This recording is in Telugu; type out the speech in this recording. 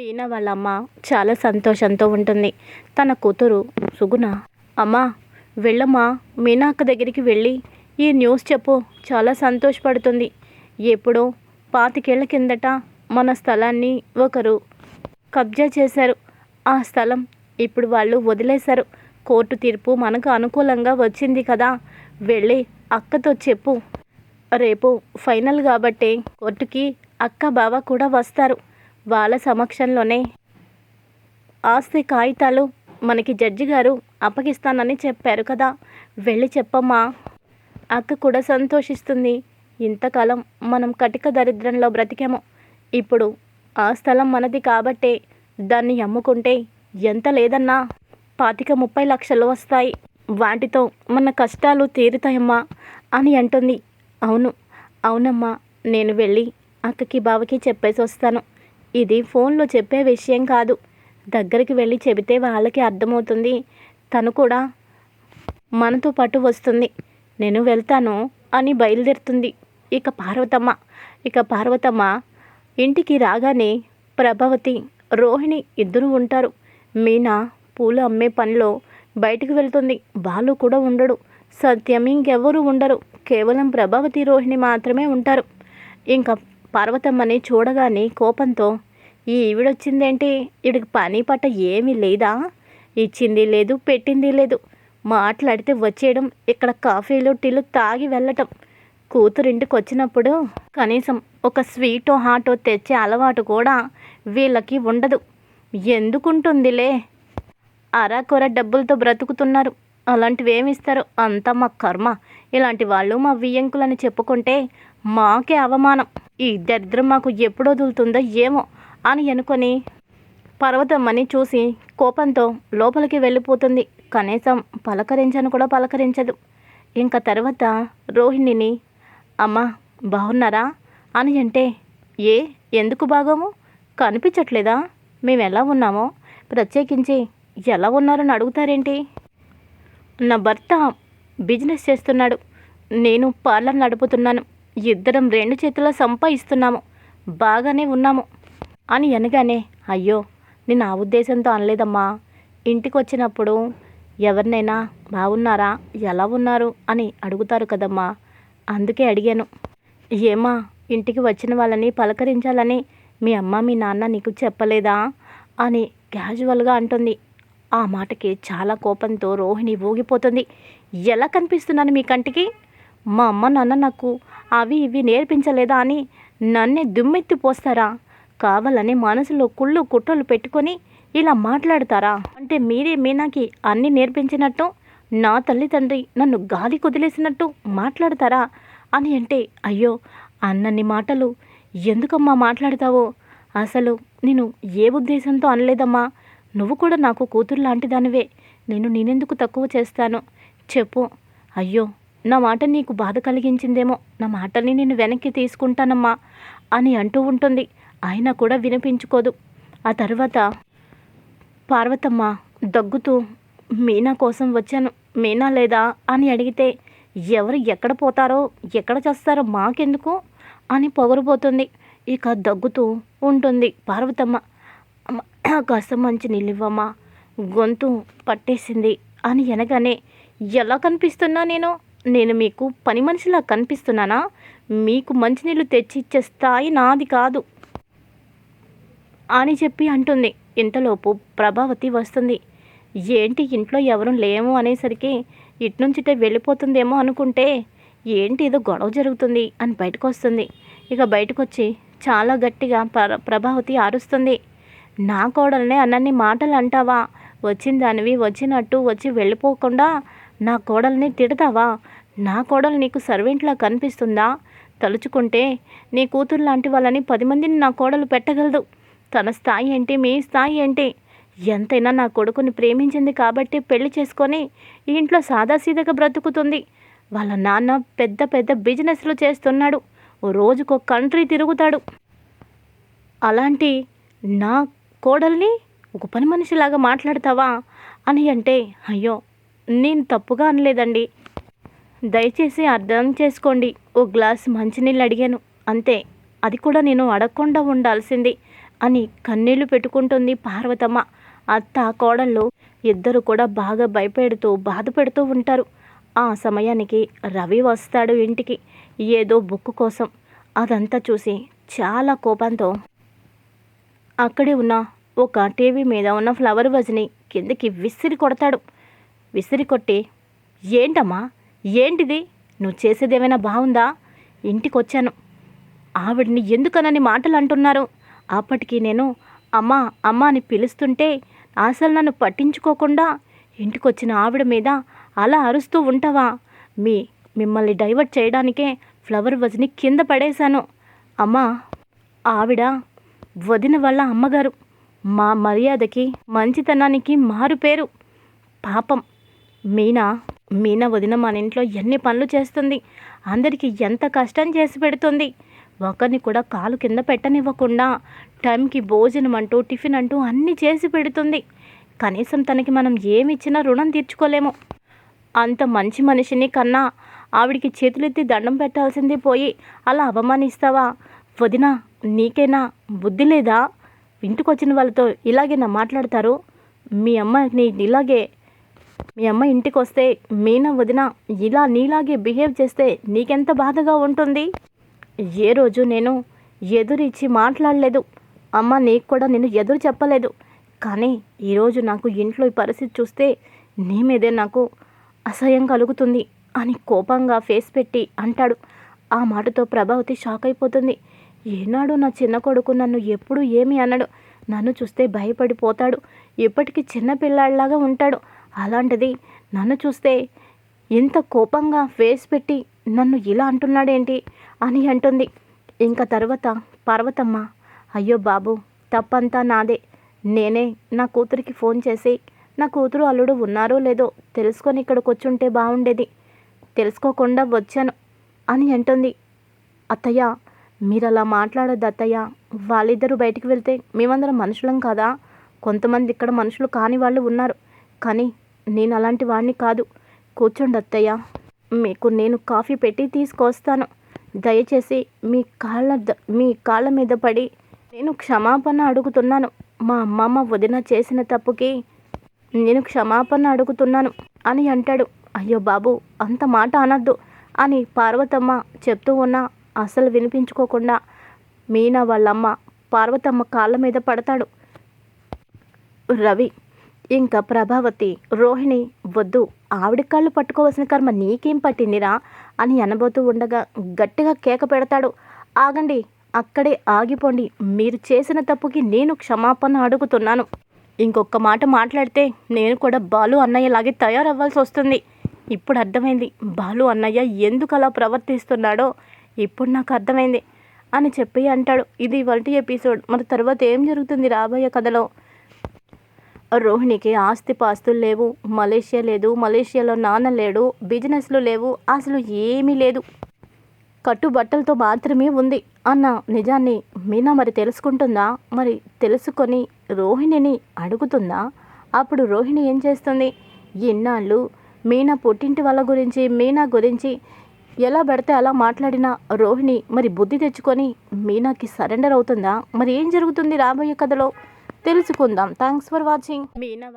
మీనా వాళ్ళ అమ్మ చాలా సంతోషంతో ఉంటుంది. తన కూతురు సుగుణ అమ్మా వెళ్ళమ్మా మీనా అక్క దగ్గరికి వెళ్ళి ఈ న్యూస్ చెప్పు చాలా సంతోషపడుతుంది. ఎప్పుడో పాతికేళ్ళ కిందట మన స్థలాన్ని ఒకరు కబ్జా చేశారు. ఆ స్థలం ఇప్పుడు వాళ్ళు వదిలేశారు. కోర్టు తీర్పు మనకు అనుకూలంగా వచ్చింది కదా. వెళ్ళి అక్కతో చెప్పు. రేపు ఫైనల్ కాబట్టి కోర్టుకి అక్క బావ కూడా వస్తారు. వాళ్ళ సమక్షంలోనే ఆస్తి కాగితాలు మనకి జడ్జి గారు అప్పగిస్తానని చెప్పారు కదా. వెళ్ళి చెప్పమ్మా. అక్క కూడా సంతోషిస్తుంది. ఇంతకాలం మనం కటిక దరిద్రంలో బ్రతికాము. ఇప్పుడు ఆ స్థలం మనది కాబట్టే దాన్ని అమ్ముకుంటే ఎంత లేదన్నా పాతిక ముప్పై లక్షలు వస్తాయి. వాటితో మన కష్టాలు తీరుతాయమ్మా అని అంటుంది. అవును అవునమ్మా. నేను వెళ్ళి అక్కకి బావకి చెప్పేసి వస్తాను. ఇది ఫోన్లో చెప్పే విషయం కాదు. దగ్గరికి వెళ్ళి చెబితే వాళ్ళకి అర్థమవుతుంది. తను కూడా మనతో పాటు వస్తుంది. నేను వెళ్తాను అని బయలుదేరుతుంది. ఇక పార్వతమ్మ ఇక పార్వతమ్మ ఇంటికి రాగానే ప్రభావతి రోహిణి ఇద్దరు ఉంటారు. మీనా పూలు అమ్మే పనిలో బయటికి వెళ్తుంది. వాళ్ళు కూడా ఉండడు సత్యం ఇంకెవ్వరూ ఉండరు. కేవలం ప్రభావతి రోహిణి మాత్రమే ఉంటారు. ఇంకా పార్వతమ్మని చూడగానే కోపంతో ఈ ఈవిడొచ్చిందేంటి? ఈడికి పని పట్ట ఏమీ లేదా? ఇచ్చింది లేదు పెట్టింది లేదు. మాట్లాడితే వచ్చేయడం ఇక్కడ కాఫీలు టీలు తాగి వెళ్ళటం. కూతురింటికి వచ్చినప్పుడు కనీసం ఒక స్వీటో హాటో తెచ్చే అలవాటు కూడా వీళ్ళకి ఉండదు. ఎందుకుంటుందిలే? అరాకొర డబ్బులతో బ్రతుకుతున్నారు. అలాంటివి ఏమిస్తారు అంతా మా కర్మ. ఇలాంటి వాళ్ళు మా వియ్యంకులని చెప్పుకుంటే మాకే అవమానం. ఈ దరిద్రం మాకు ఎప్పుడు వదులుతుందో ఏమో అని అనుకొని పర్వతమ్మని చూసి కోపంతో లోపలికి వెళ్ళిపోతుంది. కనీసం పలకరించను కూడా పలకరించదు. ఇంకా తర్వాత రోహిణిని అమ్మా బాగున్నారా అని అంటే ఏ ఎందుకు బాగోము? కనిపించట్లేదా? మేము ఎలా ఉన్నామో? ప్రత్యేకించి ఎలా ఉన్నారని అడుగుతారేంటి? నా భర్త బిజినెస్ చేస్తున్నాడు. నేను పార్లర్ నడుపుతున్నాను. ఇద్దరం రెండు చేతుల్లో సంపాదిస్తున్నాము బాగానే ఉన్నాము. అని అనగానే అయ్యో నేను ఆ ఉద్దేశంతో అనలేదమ్మా. ఇంటికి వచ్చినప్పుడు ఎవరినైనా బాగున్నారా ఎలా ఉన్నారు? అని అడుగుతారు కదమ్మా. అందుకే అడిగాను. ఏమా ఇంటికి వచ్చిన వాళ్ళని పలకరించాలని మీ అమ్మ మీ నాన్న నీకు చెప్పలేదా? అని క్యాజువల్గా అంటుంది. ఆ మాటకి చాలా కోపంతో రోహిణి ఊగిపోతుంది. ఎలా కనిపిస్తున్నాను మీ కంటికి? మా అమ్మ నాన్న నాకు అవి ఇవి నేర్పించలేదా అని నన్నే దుమ్మెత్తి పోస్తారా? కావాలని మనసులో కుళ్ళు కుట్రలు పెట్టుకొని ఇలా మాట్లాడతారా? అంటే మీరే మీనాకి అన్నీ నేర్పించినట్టు నా తల్లిదండ్రి నన్ను గాలి కుదిలేసినట్టు మాట్లాడతారా? అని అంటే అయ్యో అన్నన్ని మాటలు ఎందుకమ్మా మాట్లాడతావో? అసలు నేను ఏ ఉద్దేశంతో అనలేదమ్మా. నువ్వు కూడా నాకు కూతురు లాంటి దానివే. నేను నేనెందుకు తక్కువ చేస్తాను? చెప్పు. అయ్యో నా మాట నీకు బాధ కలిగించిందేమో. నా మాటని నేను వెనక్కి తీసుకుంటానమ్మా అని అంటూ ఉంటుంది. అయినా కూడా వినిపించుకోదు. ఆ తర్వాత పార్వతమ్మ దగ్గుతూ మీనా కోసం వచ్చాను. మీనా లేదా? అని అడిగితే ఎవరు ఎక్కడ పోతారో ఎక్కడ చేస్తారో మాకెందుకు? అని పొగరుపోతుంది ఇక దగ్గుతూ ఉంటుంది పార్వతమ్మ. కాస్త మంచి నీళ్ళివ్వమ్మా. గొంతు పట్టేసింది అని అనగానే ఎలా కనిపిస్తున్నా నేను? నేను మీకు పని మనిషిలా కనిపిస్తున్నానా? మీకు మంచినీళ్ళు తెచ్చి ఇచ్చే స్థాయి నాది కాదు. అని చెప్పి అంటుంది. ఇంతలోపు ప్రభావతి వస్తుంది. ఏంటి ఇంట్లో ఎవరు లేము అనేసరికి ఇట్నుంచిటే వెళ్ళిపోతుందేమో అనుకుంటే ఏంటి ఏదో గొడవ జరుగుతుంది అని బయటకు వస్తుంది ఇక బయటకు వచ్చి చాలా గట్టిగా ప్ర ప్రభావతి ఆరుస్తుంది. నా కోడల్నే అన్నన్ని మాటలు అంటావా వచ్చిన దానివి వచ్చినట్టు వచ్చి వెళ్ళిపోకుండా నా కోడల్ని తిడతావా? నా కోడలు నీకు సర్వెంట్లా కనిపిస్తుందా? తలుచుకుంటే నీ కూతురు లాంటి వాళ్ళని పది మందిని నా కోడలు పెట్టగలదు. తన స్థాయి ఏంటి మీ స్థాయి ఏంటి ఎంతైనా నా కొడుకుని ప్రేమించింది కాబట్టి పెళ్ళి చేసుకొని ఇంట్లో సాదాసీదగా బ్రతుకుతుంది. వాళ్ళ నాన్న పెద్ద పెద్ద బిజినెస్లు చేస్తున్నాడు. ఓ రోజుకో కంట్రీ తిరుగుతాడు. అలాంటి నా కోడల్ని ఒక పని మనిషిలాగా మాట్లాడతావా? అని అంటే అయ్యో నేను తప్పుగా అనలేదండి. దయచేసి అర్థం చేసుకోండి. ఓ గ్లాస్ మంచినీళ్ళు అడిగాను. అంతే అది కూడా నేను అడగకుండా ఉండాల్సింది అని కన్నీళ్ళు పెట్టుకుంటుంది పార్వతమ్మ. అత్త కోడళ్ళు ఇద్దరు కూడా బాగా భయపెడుతూ బాధ పెడుతూ ఉంటారు. ఆ సమయానికి రవి వస్తాడు ఇంటికి ఏదో బుక్ కోసం. అదంతా చూసి చాలా కోపంతో అక్కడే ఉన్న ఒక టీవీ మీద ఉన్న ఫ్లవర్ వజ్ని కిందకి విసిరి కొడతాడు. విసిరి కొట్టి ఏంటమ్మా? ఏంటిది? నువ్వు చేసేదేమైనా బాగుందా ఇంటికి వచ్చాను ఆవిడని ఎందుకనని మాటలు అంటున్నారు అప్పటికి నేను అమ్మా అమ్మ అని పిలుస్తుంటే అసలు నన్ను పట్టించుకోకుండా ఇంటికొచ్చిన ఆవిడ మీద అలా అరుస్తూ ఉంటావా? మీ మిమ్మల్ని డైవర్ట్ చేయడానికే ఫ్లవర్ వజ్ని కింద పడేశాను. అమ్మా ఆవిడ వదిన వల్ల అమ్మగారు. మా మర్యాదకి మంచితనానికి మారు పేరు. పాపం మీనా మీనా వదిన మన ఇంట్లో ఎన్ని పనులు చేస్తుంది. అందరికీ ఎంత కష్టం చేసి పెడుతుంది. ఒకరిని కూడా కాలు కింద పెట్టనివ్వకుండా టైంకి భోజనం అంటూ టిఫిన్ అంటూ అన్నీ చేసి పెడుతుంది. కనీసం తనకి మనం ఏమి ఇచ్చినా రుణం తీర్చుకోలేము. అంత మంచి మనిషిని కన్నా ఆవిడికి చేతులెత్తి దండం పెట్టాల్సింది పోయి అలా అవమానిస్తావా? వదిన నీకైనా బుద్ధి లేదా? ఇంటికొచ్చిన వాళ్ళతో ఇలాగేనా మాట్లాడతారు? మీ అమ్మ నీ ఇలాగే మీ అమ్మ ఇంటికి వస్తే మీనా వదిన ఇలా నీలాగే బిహేవ్ చేస్తే నీకెంత బాధగా ఉంటుంది? ఏ రోజు నేను ఎదురిచ్చి మాట్లాడలేదు. అమ్మ నీకు కూడా నేను ఎదురు చెప్పలేదు. కానీ ఈరోజు నాకు ఇంట్లో ఈ పరిస్థితి చూస్తే నీ మీదే నాకు అసహ్యం కలుగుతుంది అని కోపంగా ఫేస్ పెట్టి అంటాడు. ఆ మాటతో ప్రభావతి షాక్ అయిపోతుంది. ఏనాడు నా చిన్న కొడుకు నన్ను ఎప్పుడు ఏమి అనడు. నన్ను చూస్తే భయపడిపోతాడు. ఇప్పటికీ చిన్న పిల్లాడిలాగా ఉంటాడు. అలాంటిది నన్ను చూస్తే ఎంత కోపంగా ఫేస్ పెట్టి నన్ను ఇలా అంటున్నాడేంటి అని అంటుంది. ఇంకా తర్వాత పార్వతమ్మ అయ్యో బాబు తప్పంతా నాదే. నేనే నా కూతురికి ఫోన్ చేసి నా కూతురు అల్లుడు ఉన్నారో లేదో తెలుసుకొని ఇక్కడికి వచ్చుంటే బాగుండేది తెలుసుకోకుండా వచ్చాను అని అంటుంది. అత్తయ్య మీరు అలా మాట్లాడద్దు అత్తయ్య. వాళ్ళిద్దరూ బయటికి వెళ్తే మేమందరం మనుషులం కదా? కొంతమంది ఇక్కడ మనుషులు కాని వాళ్ళు ఉన్నారు. కానీ నేను అలాంటి వాడిని కాదు. కూర్చోండి అత్తయ్య. మీకు నేను కాఫీ పెట్టి తీసుకొస్తాను. దయచేసి మీ కాళ్ళ ద- మీ కాళ్ళ మీద పడి నేను క్షమాపణ అడుగుతున్నాను. మా అమ్మమ్మ వదిన చేసిన తప్పుకి నేను క్షమాపణ అడుగుతున్నాను అని అంటాడు. అయ్యో బాబు అంత మాట అనద్దు అని పార్వతమ్మ చెప్తూ ఉన్నా అసలు వినిపించుకోకుండా మీనా వాళ్ళమ్మ పార్వతమ్మ కాళ్ళ మీద పడతాడు. రవి ఇంకా ప్రభావతి రోహిణి వద్దు. ఆవిడ కాళ్ళు పట్టుకోవాల్సిన కర్మ నీకేం పట్టిందిరా? అని అనబోతూ ఉండగా గట్టిగా కేక పెడతాడు. ఆగండి అక్కడే ఆగిపోండి. మీరు చేసిన తప్పుకి నేను క్షమాపణ అడుగుతున్నాను. ఇంకొక మాట మాట్లాడితే నేను కూడా బాలు అన్నయ్యలాగే తయారవ్వాల్సి వస్తుంది. ఇప్పుడు అర్థమైంది బాలు అన్నయ్య ఎందుకు అలా ప్రవర్తిస్తున్నాడో. ఇప్పుడు నాకు అర్థమైంది అని చెప్పి అంటాడు. ఇది ఇవాళ ఎపిసోడ్. మరి తర్వాత ఏం జరుగుతుంది రాబోయే కథలో? రోహిణికి ఆస్తి పాస్తులు లేవు మలేషియా లేదు మలేషియాలో నాన్న లేడు బిజినెస్లు లేవు అసలు ఏమీ లేదు. కట్టుబట్టలతో మాత్రమే ఉంది అన్న నిజాన్ని మీనా మరి తెలుసుకుంటుందా? మరి తెలుసుకొని రోహిణిని అడుగుతుందా? అప్పుడు రోహిణి ఏం చేస్తుంది? ఇన్నాళ్ళు మీనా పుట్టింటి వాళ్ళ గురించి మీనా గురించి ఎలా పడితే అలా మాట్లాడిన రోహిణి మరి బుద్ధి తెచ్చుకొని మీనాకి సరెండర్ అవుతుందా? మరి ఏం జరుగుతుంది రాబోయే కథలో? తెలుసుకుందాం. Thanks for watching Meena